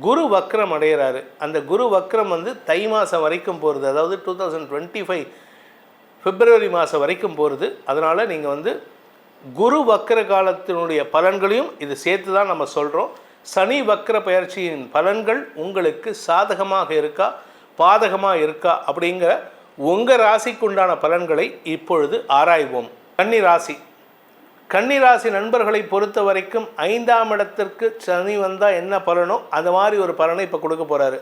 குரு வக்ரம் அடைகிறாரு அந்த குரு வக்ரம் வந்து தை மாதம் வரைக்கும் போகிறது அதாவது two thousand twenty five February மாதம் வரைக்கும் போகிறது அதனால் நீங்கள் வந்து குரு வக்ர காலத்தினுடைய பலன்களையும் இது சேர்த்து தான் நம்ம சொல்கிறோம் சனி வக்ர பயிற்சியின் பலன்கள் உங்களுக்கு சாதகமாக இருக்கா பாதகமாக இருக்கா அப்படிங்கிற உங்கள் ராசிக்குண்டான பலன்களை இப்பொழுது ஆராய்வோம். கன்னி ராசி கன்னிராசி நண்பர்களை பொறுத்த வரைக்கும் ஐந்தாம் இடத்திற்கு சனி வந்தால் என்ன பலனோ அந்த மாதிரி ஒரு பலனை இப்போ கொடுக்க போகிறாரு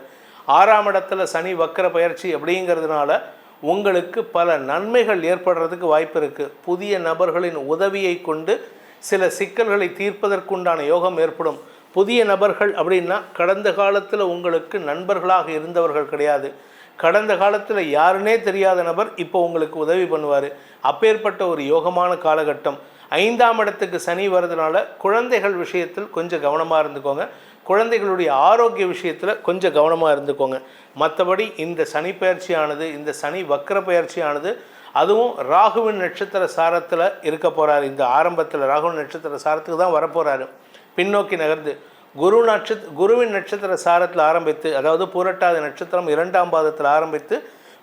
ஆறாம் இடத்துல சனி வக்கர பயிற்சி அப்படிங்கிறதுனால உங்களுக்கு பல நன்மைகள் ஏற்படுறதுக்கு வாய்ப்பு இருக்குது புதிய நபர்களின் உதவியை கொண்டு சில சிக்கல்களை தீர்ப்பதற்குண்டான யோகம் ஏற்படும். புதிய நபர்கள் அப்படின்னா கடந்த காலத்தில் உங்களுக்கு நண்பர்களாக இருந்தவர்கள் கிடையாது. கடந்த காலத்தில் யாருன்னே தெரியாத நபர் இப்போ உங்களுக்கு உதவி பண்ணுவார். அப்பேற்பட்ட ஒரு யோகமான காலகட்டம். ஐந்தாம் இடத்துக்கு சனி வர்றதுனால குழந்தைகள் விஷயத்தில் கொஞ்சம் கவனமாக இருந்துக்கோங்க. குழந்தைகளுடைய ஆரோக்கிய விஷயத்தில் கொஞ்சம் கவனமாக இருந்துக்கோங்க. மற்றபடி இந்த சனி பயிற்சியானது இந்த சனி வக்கர பயிற்சியானது அதுவும் ராகுவின் நட்சத்திர சாரத்தில் இருக்க போகிறார் இந்த ஆரம்பத்தில் ராகுவின் நட்சத்திர சாரத்துக்கு தான் வரப்போகிறாரு பின்னோக்கி நகர்ந்து குரு நட்சத் குருவின் நட்சத்திர சாரத்தில் ஆரம்பித்து அதாவது பூரட்டாதி நட்சத்திரம் இரண்டாம் பாதத்தில் ஆரம்பித்து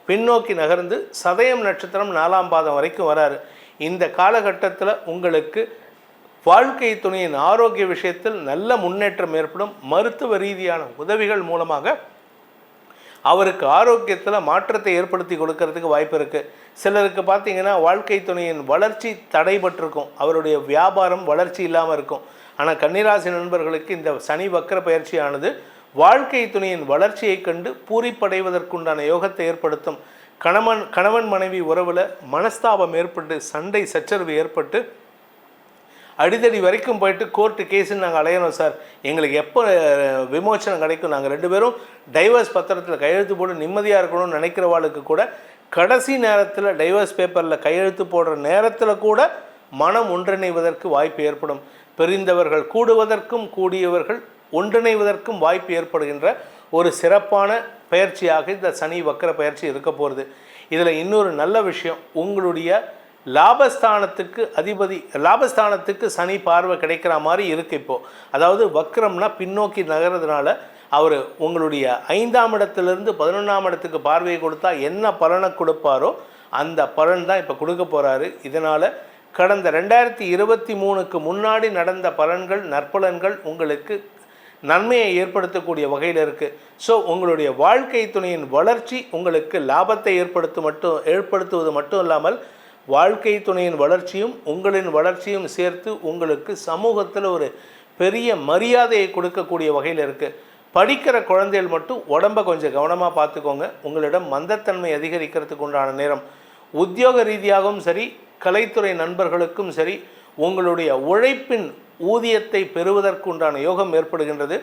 பின்னோக்கி நகர்ந்து சதயம் நட்சத்திரம் நாலாம் பாதம் வரைக்கும் வராரு. இந்த காலகட்டத்தில் உங்களுக்கு வாழ்க்கை துணையின் ஆரோக்கிய விஷயத்தில் நல்ல முன்னேற்றம் ஏற்படும். மருத்துவ ரீதியான உதவிகள் மூலமாக அவருக்கு ஆரோக்கியத்தில் மாற்றத்தை ஏற்படுத்தி கொடுக்கறதுக்கு வாய்ப்பு இருக்குது சிலருக்கு பார்த்தீங்கன்னா வாழ்க்கை துணையின் வளர்ச்சி தடைபட்டிருக்கும். அவருடைய வியாபாரம் வளர்ச்சி இல்லாமல் இருக்கும். ஆனால் கன்னிராசி நண்பர்களுக்கு இந்த சனி வக்கர பயிற்சியானது வாழ்க்கை துணையின் வளர்ச்சியை கண்டு பூரிப்படைவதற்குண்டான யோகத்தை ஏற்படுத்தும். கணவன் கணவன் மனைவி உறவில் மனஸ்தாபம் ஏற்பட்டு சண்டை சச்சரவு ஏற்பட்டு அடிதடி வரைக்கும் போயிட்டு கோர்ட்டு கேஸுன்னு நாங்கள் அலையணும் சார். எங்களுக்கு எப்போ விமோச்சனம் கிடைக்கும்? நாங்கள் ரெண்டு பேரும் டைவர்ஸ் பத்திரத்தில் கையெழுத்து போட்டு நிம்மதியாக இருக்கணும்னு நினைக்கிறவாளுக்கு கூட கடைசி நேரத்தில் டைவர்ஸ் பேப்பரில் கையெழுத்து போடுற நேரத்தில் கூட மனம் ஒன்றிணைவதற்கு வாய்ப்பு ஏற்படும். பெரிந்தவர்கள் கூடுவதற்கும் கூடியவர்கள் ஒன்றிணைவதற்கும் வாய்ப்பு ஏற்படுகின்ற ஒரு சிறப்பான பயிற்சியாக இந்த சனி வக்கர பயிற்சி இருக்க போகிறது இதில் இன்னொரு நல்ல விஷயம் உங்களுடைய லாபஸ்தானத்துக்கு அதிபதி லாபஸ்தானத்துக்கு சனி பார்வை கிடைக்கிற மாதிரி இருக்கு இப்போது அதாவது வக்ரம்னா பின்னோக்கி நகர்றதுனால அவர் உங்களுடைய ஐந்தாம் இடத்துலேருந்து பதினொன்றாம் இடத்துக்கு பார்வையை கொடுத்தா என்ன பலனை கொடுப்பாரோ அந்த பலன் தான் இப்போ கொடுக்க போகிறாரு இதனால் கடந்த ரெண்டாயிரத்தி இருபத்தி மூணுக்கு முன்னாடி நடந்த பலன்கள் நற்பலன்கள் உங்களுக்கு நன்மையை ஏற்படுத்தக்கூடிய வகையில் இருக்குது ஸோ உங்களுடைய வாழ்க்கை துணையின் வளர்ச்சி உங்களுக்கு லாபத்தை ஏற்படுத்த மட்டும் ஏற்படுத்துவது மட்டும் இல்லாமல் வாழ்க்கை துணையின் வளர்ச்சியும் உங்களின் வளர்ச்சியும் சேர்த்து உங்களுக்கு சமூகத்தில் ஒரு பெரிய மரியாதையை கொடுக்கக்கூடிய வகையில் இருக்குது படிக்கிற குழந்தைகள் மட்டும் உடம்பை கொஞ்சம் கவனமாக பார்த்துக்கோங்க. உங்களிடம் மந்தத்தன்மை அதிகரிக்கிறதுக்கு உண்டான நேரம். உத்தியோக ரீதியாகவும் சரி கலைத்துறை நண்பர்களுக்கும் சரி உங்களுடைய உழைப்பின் ஊதியத்தை பெறுவதற்கு உண்டான யோகம் ஏற்படுகின்றது.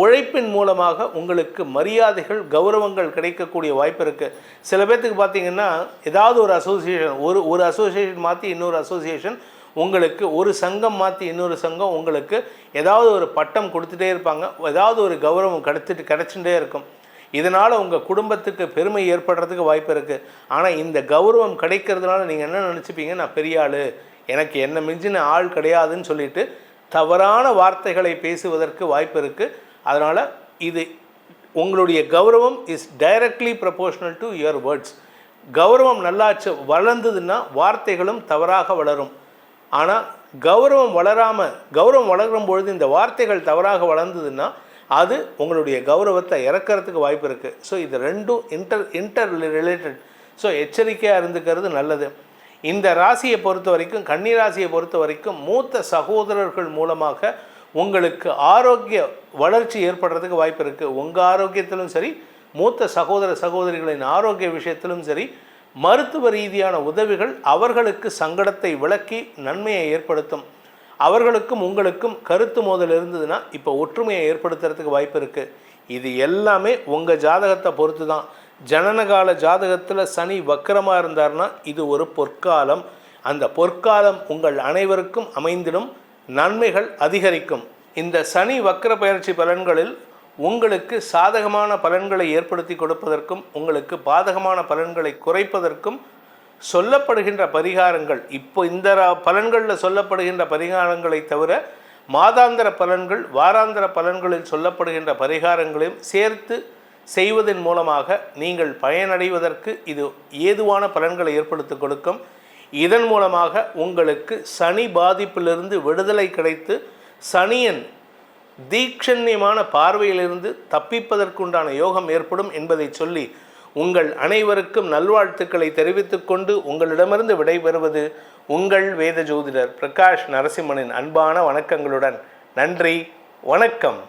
உழைப்பின் மூலமாக உங்களுக்கு மரியாதைகள் கௌரவங்கள் கிடைக்கக்கூடிய வாய்ப்பு இருக்குது சில பேர்த்துக்கு பார்த்தீங்கன்னா ஏதாவது ஒரு அசோசியேஷன் ஒரு ஒரு அசோசியேஷன் மாற்றி இன்னொரு அசோசியேஷன் உங்களுக்கு ஒரு சங்கம் மாற்றி இன்னொரு சங்கம் உங்களுக்கு ஏதாவது ஒரு பட்டம் கொடுத்துட்டே இருப்பாங்க. ஏதாவது ஒரு கௌரவம் கிடைச்சிட்டு கிடச்சிட்டே இருக்கும். இதனால் உங்கள் குடும்பத்துக்கு பெருமை ஏற்படுறதுக்கு வாய்ப்பு இருக்குது ஆனால் இந்த கௌரவம் கிடைக்கிறதுனால நீங்கள் என்ன நினச்சிப்பீங்க? நான் பெரிய ஆள். எனக்கு என்ன மிஞ்சின ஆள் கிடையாதுன்னு சொல்லிட்டு தவறான வார்த்தைகளை பேசுவதற்கு வாய்ப்பு இருக்குது அதனால் இது உங்களுடைய கௌரவம் is directly proportional to your words கௌரவம் நல்லாச்சு வளர்ந்ததுன்னா வார்த்தைகளும் தவறாக வளரும். ஆனால் கௌரவம் வளராமல் கௌரவம் வளரும் பொழுது இந்த வார்த்தைகள் தவறாக வளர்ந்ததுன்னா அது உங்களுடைய கௌரவத்தை இறக்கறதுக்கு வாய்ப்பு இருக்குது ஸோ இது ரெண்டும் இன்டர் இன்டர் ரிலேட்டட் ஸோ எச்சரிக்கையாக இருந்துக்கிறது நல்லது. இந்த ராசியை பொறுத்த வரைக்கும் கன்னி ராசியை பொறுத்த வரைக்கும் மூத்த சகோதரர்கள் மூலமாக உங்களுக்கு ஆரோக்கிய வளர்ச்சி ஏற்படுறதுக்கு வாய்ப்பு இருக்குது உங்கள் ஆரோக்கியத்திலும் சரி மூத்த சகோதர சகோதரிகளின் ஆரோக்கிய விஷயத்திலும் சரி மருத்துவ ரீதியான உதவிகள் அவர்களுக்கு சங்கடத்தை விளக்கி நன்மையை ஏற்படுத்தும். அவர்களுக்கும் உங்களுக்கும் கருத்து மோதல் இருந்ததுன்னா இப்போ ஒற்றுமையை ஏற்படுத்துறதுக்கு வாய்ப்பு இருக்குது இது எல்லாமே உங்கள் ஜாதகத்தை பொறுத்து தான் ஜனனகால ஜாதகத்தில் சனி வக்கரமாக இருந்தார்னா இது ஒரு பொற்காலம். அந்த பொற்காலம் உங்கள் அனைவருக்கும் அமைந்திடும் நன்மைகள் அதிகரிக்கும். இந்த சனி வக்கர பயிற்சி பலன்களில் உங்களுக்கு சாதகமான பலன்களை ஏற்படுத்தி கொடுப்பதற்கும் உங்களுக்கு பாதகமான பலன்களை குறைப்பதற்கும் சொல்லப்படுகின்ற பரிகாரங்கள் இப்போ இந்த ரா- பலன்களில் சொல்லப்படுகின்ற பரிகாரங்களை தவிர மாதாந்திர பலன்கள் வாராந்திர பலன்களில் சொல்லப்படுகின்ற பரிகாரங்களையும் சேர்த்து செய்வதன் மூலமாக நீங்கள் பயனடைவதற்கு இது ஏதுவான பலன்களை ஏற்படுத்தி கொடுக்கும். இதன் மூலமாக உங்களுக்கு சனி பாதிப்பிலிருந்து விடுதலை கிடைத்து சனியன் தீட்சண்யமான பார்வையிலிருந்து தப்பிப்பதற்குண்டான யோகம் ஏற்படும் என்பதை சொல்லி உங்கள் அனைவருக்கும் நல்வாழ்த்துக்களை தெரிவித்துக்கொண்டு உங்களிடமிருந்து விடைபெறுவது உங்கள் வேத ஜோதிடர் பிரகாஷ் நரசிம்மனின் அன்பான வணக்கங்களுடன் நன்றி வணக்கம்.